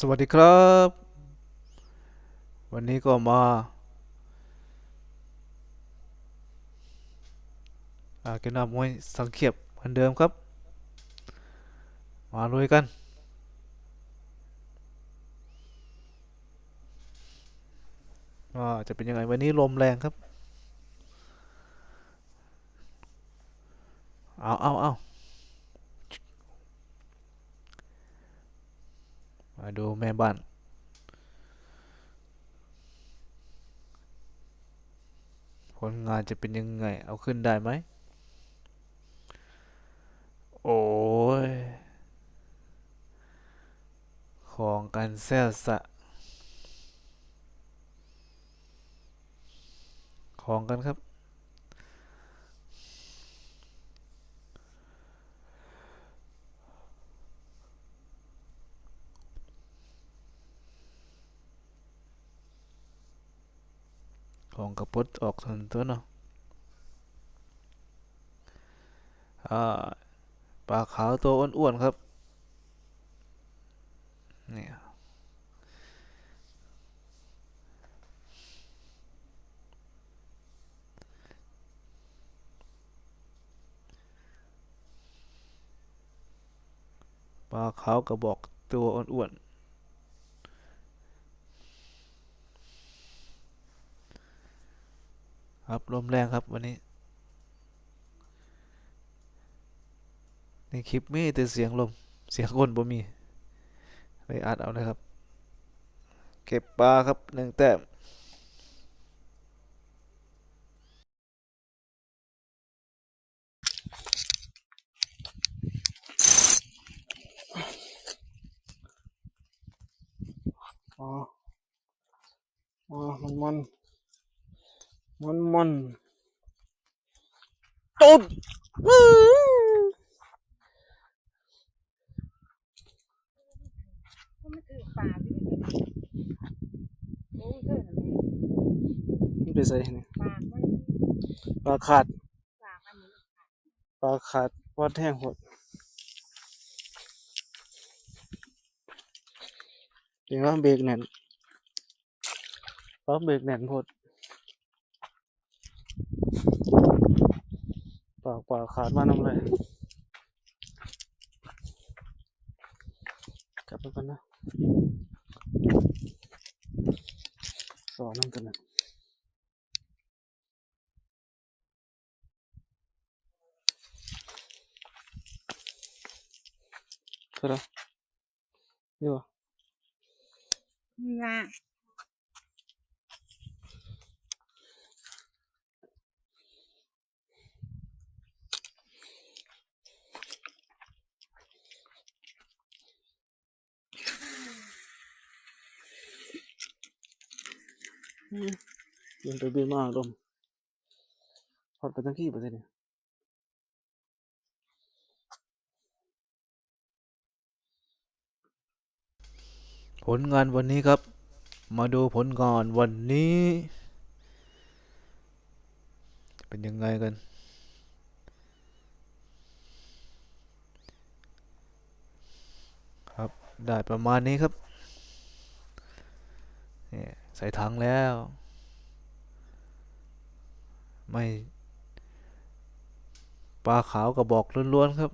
สวัสดีครับ วันนี้ก็มาอาเกมนามวยสังเขียบเหมือนเดิมครับ มาลุยกันว่าจะเป็นยังไงวันนี้ลมแรงครับ เอาเอาเอา มาดูแม่บ้านผลงานจะเป็นยังไง เอาขึ้นได้ไหม โอ้ย ของกันแซ่สะ ของกันครับ ของกระปุดออกทันตัวเนาะปลาขาวตัวอ้วนๆครับเนี่ยปลาขาวกระบอกตัวอ้วนๆ ครับลมแรงครับวันนี้ ในคลิปมีแต่เสียงลม เสียงคนบ่มีเลยอัดเอานะครับ เก็บปลาครับหนึ่งแต้มอ๋อ อ๋อ มันมัน มันมันตุ๊ดอื้อก็ไม่ถือปลาที่ไม่ถือโอ้เธอน่ะแม่มันไปใส่นี่ปลาไม่ปลาขาดปลาอันนี้ปลาขาดวัดแห้งหดเดี๋ยวว่าเบรกแน่นปลาเบรกแน่นหด ปลาปลาขาดมาน้ำเลยกลับไปกันนะสอนน้ำกันนะเท่าไหรนี่วะงา เดินไปเบี้ยมากลมพอดไปตั้งกี่ปร์เซ็นต์เนี่ยผลงานวันนี้ครับ มาดูผลงานวันนี้ เป็นยังไงกัน ครับ ได้ประมาณนี้ครับเนี่ย ใส่ถังแล้ว ไม่ปลาขาวกระบอกล้วนๆครับ